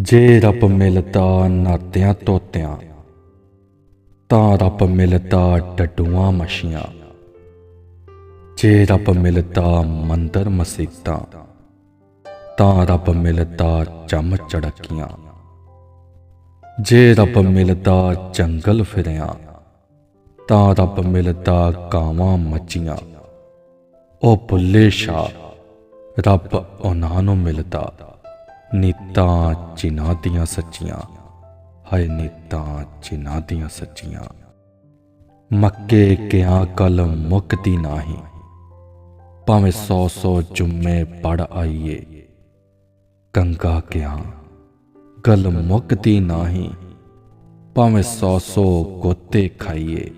ਜੇ ਰੱਬ ਮਿਲਦਾ ਨਾਤਿਆਂ ਤੋਤਿਆਂ, ਤਾਂ ਰੱਬ ਮਿਲਦਾ ਡੱਡੂਆਂ ਮਸ਼ੀਆਂ ਜੇ ਰੱਬ ਮਿਲਦਾ ਮੰਦਰ ਮਸੀਤਾਂ, ਤਾਂ ਰੱਬ ਮਿਲਦਾ ਚਮ ਚੜਕੀਆਂ। ਜੇ ਰੱਬ ਮਿਲਦਾ ਜੰਗਲ ਫਿਰਿਆ, ਤਾਂ ਰੱਬ ਮਿਲਦਾ ਕਾਵਾਂ ਮੱਚੀਆਂ ਉਹ ਬੁੱਲੇ ਸ਼ਾ ਰੱਬ ਉਹਨਾਂ ਨੂੰ ਮਿਲਦਾ। ਨੀਤਾਂ ਜਿਨ੍ਹਾਂ ਦੀਆਂ ਸੱਚੀਆਂ, ਹਾਏ ਨੀਤਾਂ ਜਿਨ੍ਹਾਂ ਦੀਆਂ ਸੱਚੀਆਂ। ਮੱਕੇ ਕਿਆ ਕਲਮ ਮੁਕਤੀ ਨਾਹੀ, ਭਾਵੇਂ ਸੌ ਸੌ ਜੁਮੇ ਪੜ ਆਈਏ। ਕੰਗਾ ਕਿਆ ਗਲ ਮੁਕਤੀ ਨਾਹੀ, ਭਾਵੇਂ ਸੌ ਸੌ ਗੋਤੇ ਖਾਈਏ।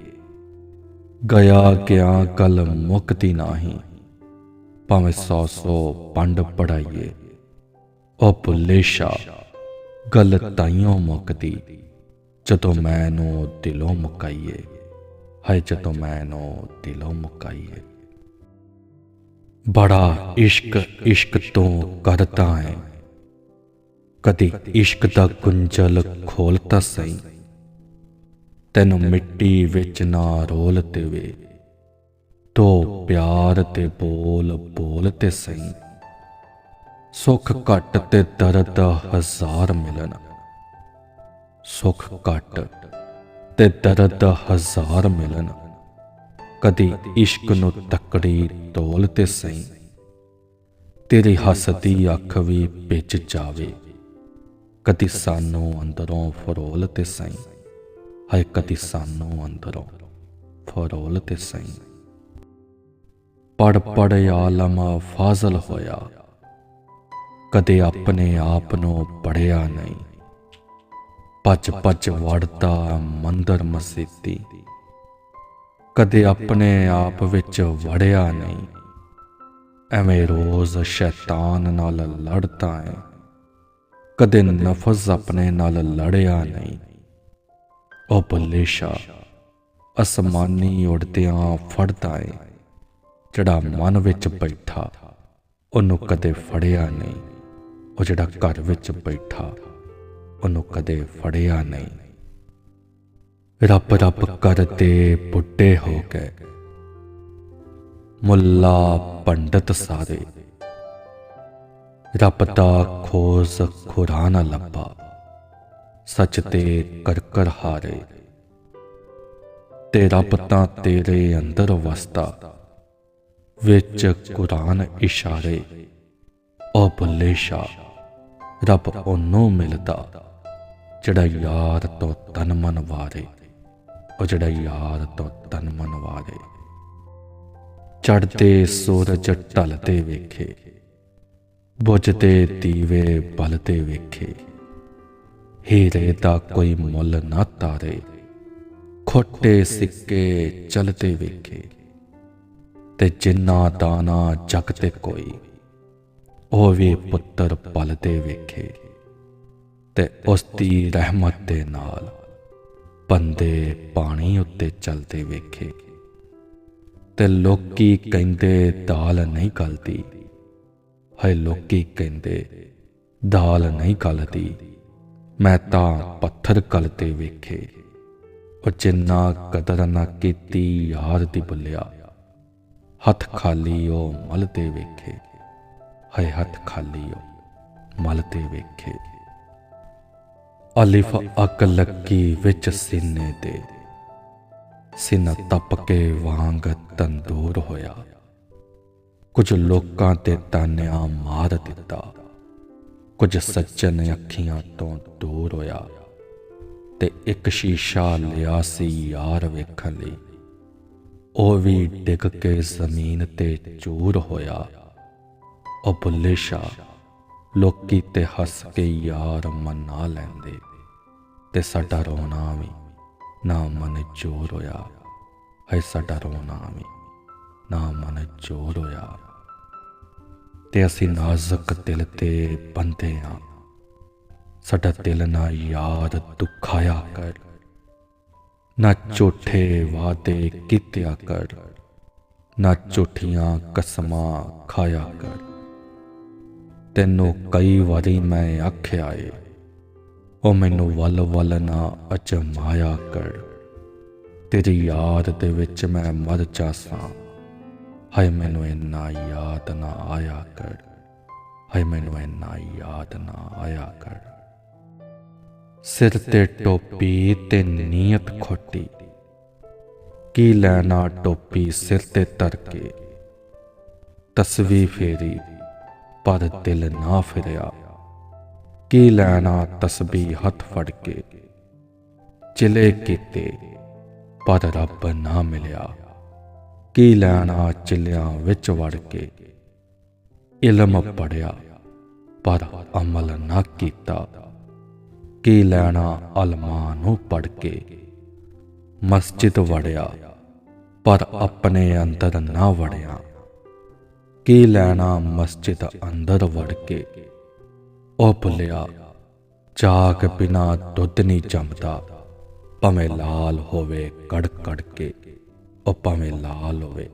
ਗਿਆ ਕਿਆ ਗਲ ਮੁਕਤੀ ਨਾਹੀ, ਭਾਵੇਂ ਸੌ ਸੌ ਪੰਡ ਪੜਾਈਏ। ਉਹ ਭੁੱਲੇ ਸ਼ਾ ਗੱਲ ਤਾਈਓ ਮੁਕਦੀ, ਜਦੋਂ ਮੈਨੂੰ ਦਿਲੋਂ ਮੁਕਾਈਏ, ਹਾਏ ਜਦੋਂ ਮੈਨੂੰ ਦਿਲੋਂ ਮੁਕਾਈਏ। ਬੜਾ ਇਸ਼ਕ ਇਸ਼ਕ ਤੋਂ ਕਰਦਾ ਹੈ ਕਦੀ ਇਸ਼ਕ ਦਾ ਗੁੰਝਲ ਖੋਲਤਾ ਸਹੀ, ਤੈਨੂੰ ਮਿੱਟੀ ਵਿੱਚ ਨਾ ਰੋਲ ਦੇਵੇ ਤੋ ਪਿਆਰ ਤੇ ਬੋਲ ਬੋਲ ਤੇ ਸਹੀ। ਸੁੱਖ ਘਟ ਤੇ ਦਰਦ ਹਜ਼ਾਰ ਮਿਲਣ। ਸੁੱਖ ਘਟ ਤੇ ਦਰਦ ਹਜ਼ਾਰ ਮਿਲਣ। ਕਦੀ ਇਸ਼ਕ ਨੂੰ ਤਕੜੀ ਤੋਲ ਤੇ ਸਹੀ। ਤੇਰੀ ਹੱਸਦੀ ਅੱਖ ਵੀ ਵਿੱਚ ਜਾਵੇ। ਕਦੀ ਸਾਨੂੰ ਅੰਦਰੋਂ ਫਰੋਲ ਤੇ ਸਹੀ। ਹਾਏ, ਕਦੀ ਸਾਨੂੰ ਅੰਦਰੋਂ ਫਰੋਲ ਤੇ ਸਹੀ। ਪੜ ਪੜ ਆਲਮ ਫਾਜ਼ਲ ਹੋਇਆ। ਕਦੇ ਆਪਣੇ ਆਪ ਨੂੰ ਪੜਿਆ ਨਹੀਂ। ਪੱਜ ਪੱਜ ਵੜਦਾ ਮੰਦਰ ਮਸੀਤੀ। ਕਦੇ ਆਪਣੇ ਆਪ ਵਿੱਚ ਵੜਿਆ ਨਹੀਂ। ਐਵੇਂ ਰੋਜ਼ ਸ਼ੈਤਾਨ ਨਾਲ ਲੜਦਾ ਹੈ ਕਦੇ ਨਫਸ ਆਪਣੇ ਨਾਲ ਲੜਿਆ ਨਹੀਂ। ਉਹ ਬਲੇਸ਼ਾ ਅਸਮਾਨੀ ਉੜਦਿਆਂ ਫੜਦਾ ਏ। ਜਿਹੜਾ ਮਨ ਵਿੱਚ ਬੈਠਾ, ਉਹਨੂੰ ਕਦੇ ਫੜਿਆ ਨਹੀਂ। ਉਹ ਜਿਹੜਾ ਘਰ ਵਿੱਚ ਬੈਠਾ, ਉਹਨੂੰ ਕਦੇ ਫੜਿਆ ਨਹੀਂ। ਰੱਬ ਰੱਬ ਕਰਦੇ ਬੁੱਢੇ ਹੋ ਗਏ। ਮੁੱਲਾ ਪੰਡਤ ਸਾਰੇ। ਰੱਬ ਦਾ ਖੋਜ ਖੁਰਾ ਲੱਭਾ। ਸੱਚ ਤੇ ਕਰਕਰ ਹਾਰੇ। ਤੇ ਰੱਬ ਤਾਂ ਤੇਰੇ ਅੰਦਰ ਵਸਦਾ। ਵਿੱਚ ਕੁਰਾਨ ਇਸ਼ਾਰੇ। ਉਹ ਬੁੱਲੇ ਸ਼ਾਹ। ਰੱਬ ਉਹਨੂੰ ਮਿਲਦਾ। ਜਿਹੜਾ ਯਾਰ ਤੋਂ ਤਨ ਮਨ ਵਾਰੇ। ਉਹ ਜਿਹੜਾ ਯਾਰ ਤੋਂ ਤਨ ਮਨ ਵਾਰੇ। ਚੜਦੇ ਸੂਰਜ ਢਲਦੇ ਵੇਖੇ। ਬੁਝਦੇ ਦੀਵੇ ਬਲਦੇ ਵੇਖੇ। ਹੀਰੇ ਦਾ ਕੋਈ ਮੁੱਲ ਨਾ ਤਾਰੇ। ਖੋਟੇ ਸਿੱਕੇ ਚਲਦੇ ਵੇਖੇ। ਤੇ ਜਿੰਨਾ ਦਾਣਾ ਜਗ ਤੇ ਕੋਈ। ਉਹ ਵੀ ਪੁੱਤਰ ਪਲਦੇ ਵੇਖੇ ਤੇ ਉਸ ਦੀ ਰਹਿਮਤ ਦੇ ਨਾਲ ਬੰਦੇ ਪਾਣੀ ਉੱਤੇ ਚਲਦੇ ਵੇਖੇ ਤੇ ਲੋਕੀ ਕਹਿੰਦੇ, ਦਾਲ ਨਹੀਂ ਗਲਦੀ। ਹੈ ਲੋਕੀ ਕਹਿੰਦੇ, ਦਾਲ ਨਹੀਂ ਗਲਦੀ। ਮੈਂ ਤਾਂ ਪੱਥਰ ਗਲਤੇ ਵੇਖੇ। ਉਹ ਜਿੰਨਾ ਕਦਰ ਨਾ ਕੀਤੀ, ਯਾਰ ਦੀ ਬੁੱਲਿਆ। ਹੱਥ ਖਾਲੀ ਉਹ ਮਲਦੇ ਵੇਖੇ। ਹੈ ਹੱਥ ਖਾਲੀ ਉਹ ਮਲਦੇ ਵੇਖੇ। ਅਲਿਫ ਅਕਲ ਲੱਗੀ ਵਿੱਚ ਸੀਨੇ ਤੇ, ਸੀਨਾ ਤਪ ਕੇ ਵਾਂਗ ਤੰਦੂਰ ਹੋਇਆ। ਕੁਝ ਲੋਕਾਂ ਤੇ ਤਾਨਿਆ ਮਾਰ ਦਿੱਤਾ, ਕੁਝ ਸੱਜਣ ਅੱਖੀਆਂ ਤੋਂ ਦੂਰ ਹੋਇਆ, ਤੇ ਇੱਕ ਸ਼ੀਸ਼ਾ ਲਿਆ ਸੀ ਯਾਰ ਵੇਖਣ ਲਈ। ਉਹ ਵੀ ਡਿੱਗ ਕੇ ਜ਼ਮੀਨ ਤੇ ਚੂਰ ਹੋਇਆ। ਉਹ ਬੁੱਲੇ ਸ਼ਾ ਲੋਕੀ ਤੇ ਹੱਸ ਕੇ ਯਾਰ ਮਨਾ ਲੈਂਦੇ। ਤੇ ਸਾਡਾ ਰੋਣਾ ਵੀ ਨਾ ਮਨ ਚੋਰ ਹੋਇਆ। ਹੈ ਸਾਡਾ ਰੋਣਾ ਵੀ ਨਾ ਮਨ ਚੋਰ ਹੋਇਆ। ਤੇ ਅਸੀਂ ਨਾਜ਼ੁਕ ਦਿਲ ਤੇ ਬੰਦੇ ਹਾਂ ਸਾਡਾ ਦਿਲ ਨਾ ਯਾਦ ਦੁਖਾਇਆ ਕਰ। ਨਾ ਝੂਠੇ ਵਾਅਦੇ ਕੀਤਿਆ ਕਰ। ਨਾ ਝੂਠੀਆਂ ਕਸਮਾਂ ਖਾਇਆ ਕਰ। ਤੈਨੂੰ ਕਈ ਵਾਰੀ ਮੈਂ ਆਖਿਆ ਏ, ਉਹ ਮੈਨੂੰ ਵੱਲ ਵੱਲ ਨਾ ਅਚਮਾਇਆ ਕਰ। ਤੇਰੀ ਯਾਦ ਦੇ ਵਿੱਚ ਮੈਂ ਮਰ ਜਾਸਾਂ। ਹਾਏ ਮੈਨੂੰ ਇੰਨਾ ਯਾਦ ਨਾ ਆਇਆ ਕਰ। ਹਾਏ ਮੈਨੂੰ ਇੰਨਾ ਯਾਦ ਨਾ ਆਇਆ ਕਰ। ਸਿਰ ਤੇ ਟੋਪੀ ਤੇ ਨੀਅਤ ਖੋਟੀ। ਕੀ ਲੈਣਾ ਟੋਪੀ ਸਿਰ ਤੇ ਤਰ ਕੇ? ਤਸਵੀ ਫੇਰੀ ਪਰ ਦਿਲ ਨਾ ਫਿਰਿਆ ਕੀ ਲੈਣਾ ਤਸਬੀ ਹੱਥ ਫੜ ਕੇ। ਚਿਲੇ ਕੀਤੇ, ਪਰ ਰੱਬ ਨਾ ਮਿਲਿਆ। ਕੀ ਲੈਣਾ ਚਿਲਿਆਂ ਵਿੱਚ ਵੜ ਕੇ। ਇਲਮ ਪੜਿਆ ਪਰ ਅਮਲ ਨਾ ਕੀਤਾ। ਕੀ ਲੈਣਾ ਅਲਮਾਂ ਨੂੰ ਪੜ ਕੇ। ਮਸਜਿਦ ਵੜਿਆ, ਪਰ ਆਪਣੇ ਅੰਦਰ ਨਾ ਵੜਿਆ। ਕੀ ਲੈਣਾ ਮਸਜਿਦ ਅੰਦਰ ਵੜ ਕੇ? ਉਹ ਭੁੱਲਿਆ ਚਾਕ ਬਿਨਾ ਦੁੱਧ ਨਹੀਂ ਜੰਮਦਾ। ਭਾਵੇਂ ਲਾਲ ਹੋਵੇ ਕੜ ਕੜ ਕੇ। ਉਹ ਭਾਵੇਂ ਲਾਲ ਹੋਵੇ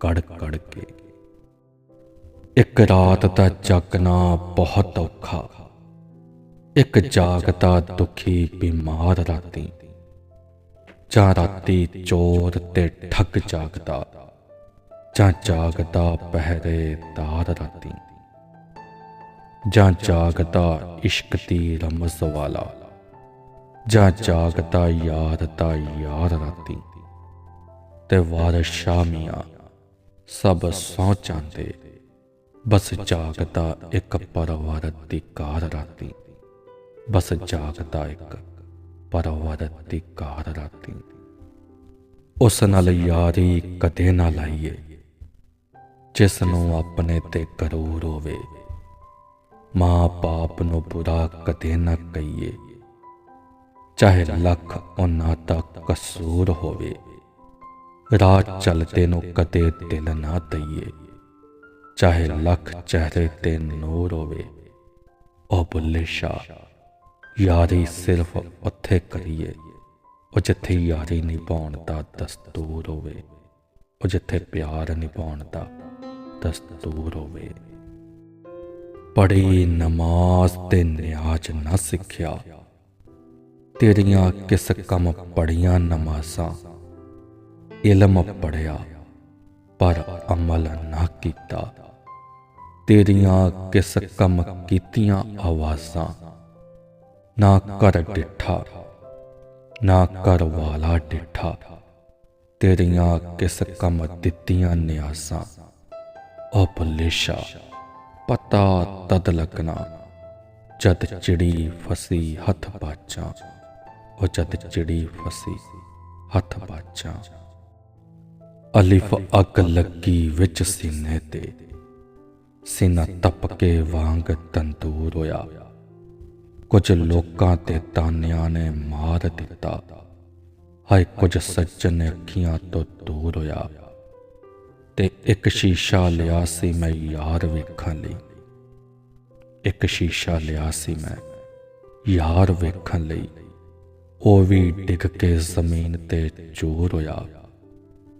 ਕੜ ਕੜ ਕੇ। ਇੱਕ ਰਾਤ ਦਾ ਜਾਗਣਾ ਬਹੁਤ ਔਖਾ। ਇੱਕ ਜਾਗਦਾ ਦੁਖੀ ਬਿਮਾਰ ਰਾਤੀ। ਜਾਂ ਰਾਤੀ ਚੋਰ ਤੇ ਠੱਗ ਜਾਗਦਾ। ਜਾਂ ਜਾਗਦਾ ਪਹਿਰੇ ਪਹਿਰੇਦਾਰ ਰਾਤੀ। ਜਾਂ ਜਾਗਦਾ ਇਸ਼ਕ ਦੀ ਰਮਜ਼ ਵਾਲਾ ਜਾਂ ਜਾਗਦਾ ਯਾਰ ਦਾ ਯਾਰ ਰਾਤੀ। ਤੇ ਵਾਰਿਸ ਸ਼ਾਮੀਆਂ ਸਭ ਸੌ ਜਾਂਦੇ। ਬਸ ਜਾਗਦਾ ਇੱਕ ਪਰਵਾਰ ਦੀ ਕਾਰ ਰਾਤੀ। ਬਸ ਜਾਗਦਾ ਇੱਕ ਪਰਵਾਰ ਦੀ ਕਾਰ ਰਾਤੀ। ਉਸ ਨਾਲ ਯਾਰੀ ਕਦੇ ਨਾ ਲਾਈਏ। ਜਿਸ ਨੂੰ ਆਪਣੇ ਤੇ ਕਰੂਰ ਹੋਵੇ। ਮਾਂ ਬਾਪ ਨੂੰ ਬੁਰਾ ਕਦੇ ਨਾ ਕਹੀਏ। ਚਾਹੇ ਲੱਖ ਉਹਨਾਂ ਦਾ ਕਸੂਰ ਹੋਵੇ। ਰਾਹ ਚਲਦੇ ਨੂੰ ਕਦੇ ਦਿਲ ਨਾ ਦਈਏ। ਚਾਹੇ ਲੱਖ ਚਿਹਰੇ ਤੇ ਨੂਰ ਹੋਵੇ। ਉਹ ਬੁੱਲੇ ਸ਼ਾਹ, ਯਾਰੀ ਸਿਰਫ ਉੱਥੇ ਕਰੀਏ। ਉਹ ਜਿੱਥੇ ਯਾਰੀ ਨਿਭਾਉਣ ਦਾ ਦਸਤੂਰ ਹੋਵੇ। ਉਹ ਜਿੱਥੇ ਪਿਆਰ ਨਿਭਾਉਣ ਦਾ ਦਸਤੂਰ ਹੋਵੇ। ਪੜੀ ਨਮਾਜ਼ ਤੇ ਨਿਆਜ਼ ਨਾ ਸਿੱਖਿਆ। ਤੇਰੀਆਂ ਕਿਸ ਕੰਮ ਪੜੀਆਂ ਨਮਾਜ਼ਾਂ? ਇਲਮ ਪੜਿਆ ਪਰ ਅਮਲ ਨਾ ਕੀਤਾ। ਤੇਰੀਆਂ ਕਿਸ ਕੰਮ ਕੀਤੀਆਂ ਆਵਾਜ਼ਾਂ? ਨਾ ਕਰ ਡਿੱਠਾ, ਨਾ ਕਰ ਵਾਲਾ ਡਿਠਾ। ਤੇਰੀਆਂ ਕਿਸ ਕੰਮ ਦਿੱਤੀਆਂ ਨਿਆਸਾਂ ਉਹ ਪਤਾ ਤਦ ਲੱਗਣਾ, ਜਦ ਚਿੜੀ ਫਸੀ ਹੱਥ ਪਾਚਾਂ, ਉਹ ਜਦ ਚਿੜੀ ਫਸੀ ਹੱਥ ਪਾਚਾਂ। ਅਲਿਫ ਅੱਗ ਲੱਗੀ ਵਿੱਚ ਸੀਨੇ ਤੇ, ਸੀਨਾ ਤਪ ਕੇ ਵਾਂਗ ਤੰਦੂਰ ਹੋਇਆ। ਕੁਝ ਲੋਕਾਂ ਤੇ ਤਾਨਿਆਂ ਨੇ ਮਾਰ ਦਿੱਤਾ। ਹਾਏ ਕੁਝ ਸੱਜਣ ਅੱਖੀਆਂ ਤੋਂ ਦੂਰ ਹੋਇਆ। ਤੇ ਇੱਕ ਸ਼ੀਸ਼ਾ ਲਿਆ ਸੀ ਮੈਂ ਯਾਰ ਵੇਖਣ ਲਈ। ਇੱਕ ਸ਼ੀਸ਼ਾ ਲਿਆ ਸੀ ਮੈਂ ਯਾਰ ਵੇਖਣ ਲਈ। ਉਹ ਵੀ ਡਿੱਗ ਕੇ ਜ਼ਮੀਨ ਤੇ ਚੋਰ ਹੋਇਆ।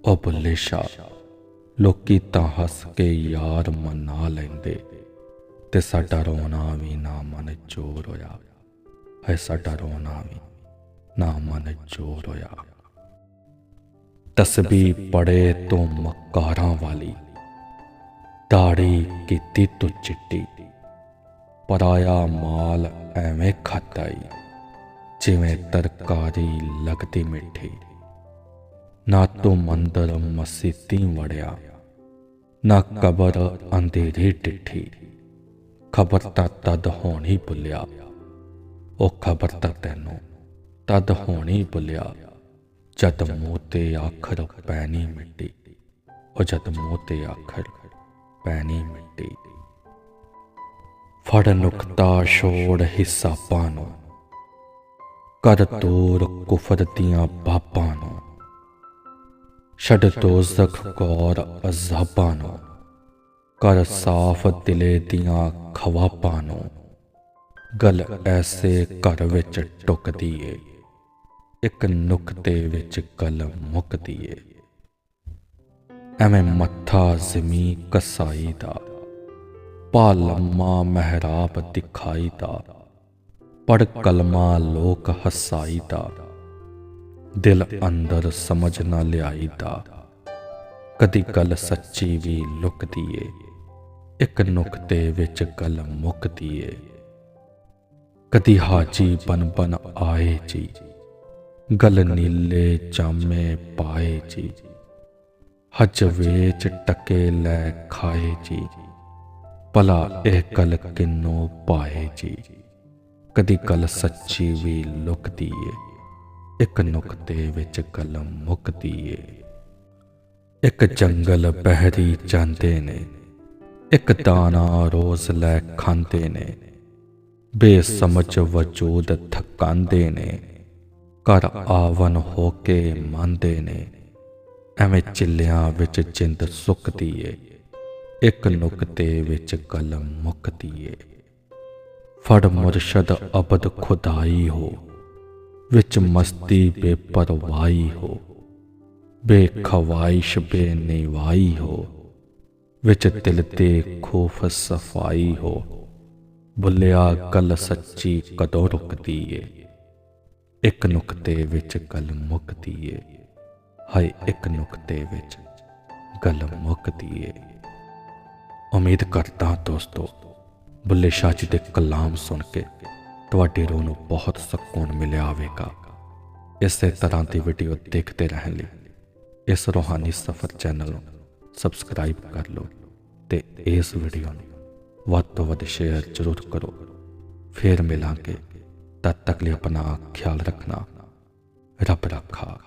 ਉਹ ਬੁੱਲੇ ਸ਼ਾ ਲੋਕੀ ਤਾਂ ਹੱਸ ਕੇ ਯਾਰ ਮਨਾ ਲੈਂਦੇ ਤੇ ਸਾਡਾ ਰੋਣਾ ਵੀ ਨਾ ਮਨ ਚੋਰ ਹੋਇਆ। ਹੈ ਸਾਡਾ ਰੋਣਾ ਵੀ ਨਾ ਮਨ ਚੋਰ ਹੋਇਆ। ਤਸਬੀ ਪੜੇ ਤੋਂ ਮਕਾਰਾਂ ਵਾਲੀ। ਦਾੜੀ ਕੀਤੀ ਤੂੰ ਚਿੱਟੀ। ਪਰਾਇਆ ਮਾਲ ਐਵੇਂ ਖਾਤਾਈ ਜਿਵੇਂ ਤਰਕਾਰੀ ਲੱਗਦੀ ਮਿੱਠੀ। ਨਾ ਤੂੰ ਮੰਦਰ ਮਸੀਤੀ ਵੜਿਆ, ਨਾ ਕਬਰ ਅੰਧੇਰੀ ਟਿੱਠੀ ਖਬਰ ਤਾਂ ਤਦ ਹੋਣੀ ਭੁੱਲਿਆ, ਉਹ ਖਬਰ ਤਾਂ ਤੈਨੂੰ ਤਦ ਹੋਣੀ ਭੁੱਲਿਆ। ਜਦ ਮੂੰਹ ਤੇ ਆਖਰ ਪੈਣੀ ਮਿੱਟੀ, ਉਹ ਜਦ ਮੂੰਹ ਆਖਰ ਪੈਣੀ ਮਿੱਟੀ। ਫੜ ਨੁਕਤਾ ਛੋੜ ਹਿਸਾਬਾਂ ਨੂੰ, ਕਰ ਦੂਰ ਕੁਫਰ ਦੀਆਂ ਬਾਪਾਂ ਨੂੰ। ਛੱਡ ਦੋਜ਼ਖ ਗੌਰ ਅਜ਼ਾਬਾਂ ਨੂੰ, ਕਰ ਸਾਫ਼ ਦਿਲੇ ਦੀਆਂ ਖਵਾਬਾਂ ਨੂੰ। ਗਲ ਐਸੇ ਘਰ ਵਿੱਚ ਟੁਕਦੀ ਏ। ਇੱਕ ਨੁਕਤੇ ਵਿੱਚ ਗੱਲ ਮੁੱਕਦੀ ਏ। ਐਵੇਂ ਮੱਥਾ ਜ਼ਮੀ ਕਸਾਈ ਦਾ ਪਾ ਲੰਮਾ ਮਹਿਰਾਬ ਦਿਖਾਈ ਦਾ ਪੜ ਕਲਮਾ ਲੋਕ ਹਸਾਈ ਦਾ ਦਿਲ ਅੰਦਰ ਸਮਝ ਨਾ ਲਿਆਈ ਦਾ ਕਦੀ ਗੱਲ ਸੱਚੀ ਵੀ ਲੁਕਦੀ ਏ, ਇੱਕ ਨੁਕਤੇ ਵਿੱਚ ਗੱਲ ਮੁੱਕਦੀ ਏ। ਕਦੀ ਹਾਜੀ ਬਨ ਬਨ ਆਏ ਜੀ। ਗਲ ਨੀਲੇ ਚਾਮੇ ਪਾਏ ਜੀ। ਹਜ ਵੇਚ ਟਕੇ ਲੈ ਖਾਏ ਜੀ। ਭਲਾ ਇਹ ਗੱਲ ਕਿੰਨੋਂ ਪਾਏ ਜੀ। ਕਦੀ ਗੱਲ ਸੱਚੀ ਵੀ ਲੁਕਦੀ ਏ ਇੱਕ ਨੁਕਤੇ ਵਿੱਚ ਗੱਲ ਮੁਕਦੀ ਏ ਇੱਕ ਜੰਗਲ ਬਹਿਰੀ ਜਾਂਦੇ ਨੇ, ਇੱਕ ਦਾਣਾ ਰੋਜ਼ ਲੈ ਖਾਂਦੇ ਨੇ। ਬੇਸਮਝ ਵਜੂਦ ਥਕਾਂਦੇ ਨੇ ਘਰ ਆਵਨ ਹੋ ਕੇ ਮੰਨਦੇ ਨੇ, ਐਵੇਂ ਚਿੱਲਿਆਂ ਵਿੱਚ ਜਿੰਦ ਸੁੱਕਦੀ ਏ, ਇੱਕ ਨੁਕਤੇ ਵਿੱਚ ਗੱਲ ਮੁੱਕਦੀ ਏ। ਫੜ ਮੁਰਸ਼ਦ ਅਬਦ ਖੁਦਾਈ ਹੋ, ਵਿੱਚ ਮਸਤੀ ਬੇਪਰਵਾਹੀ ਹੋ ਬੇਖਵਾਇਸ਼ ਬੇਨਿਵਾਈ ਹੋ, ਵਿੱਚ ਦਿਲ ਤੇ ਖੋਫ ਸਫ਼ਾਈ ਹੋ, ਬੁੱਲਿਆ ਗੱਲ ਸੱਚੀ ਕਦੋਂ ਰੁਕਦੀ ਏ। ਇੱਕ ਨੁਕਤੇ ਵਿੱਚ ਗੱਲ ਮੁੱਕਦੀ ਏ। ਹਾਏ, ਇੱਕ ਨੁਕਤੇ ਵਿੱਚ ਗੱਲ ਮੁੱਕਦੀ ਏ। ਉਮੀਦ ਕਰਦਾ ਦੋਸਤੋ, ਬੁੱਲੇ ਸ਼ਾਹ ਜੀ ਦੇ ਕਲਾਮ ਸੁਣ ਕੇ ਤੁਹਾਡੇ ਰੂਹ ਨੂੰ ਬਹੁਤ ਸਕੂਨ ਮਿਲਿਆ ਹੋਵੇਗਾ। ਇਸੇ ਤਰ੍ਹਾਂ ਦੀ ਵੀਡੀਓ ਦੇਖਦੇ ਰਹਿਣ ਲਈ ਇਸ ਰੋਹਾਨੀ ਸਫਰ ਚੈਨਲ ਨੂੰ ਸਬਸਕ੍ਰਾਈਬ ਕਰ ਲਓ ਤੇ ਇਸ ਵੀਡੀਓ ਨੂੰ ਵੱਧ ਤੋਂ ਵੱਧ ਸ਼ੇਅਰ ਜ਼ਰੂਰ ਕਰੋ। ਫੇਰ ਮਿਲਾਂਗੇ ਤਦ ਤੱਕ ਲਈ ਆਪਣਾ ਖਿਆਲ ਰੱਖਣਾ। ਰੱਬ ਰੱਖਾ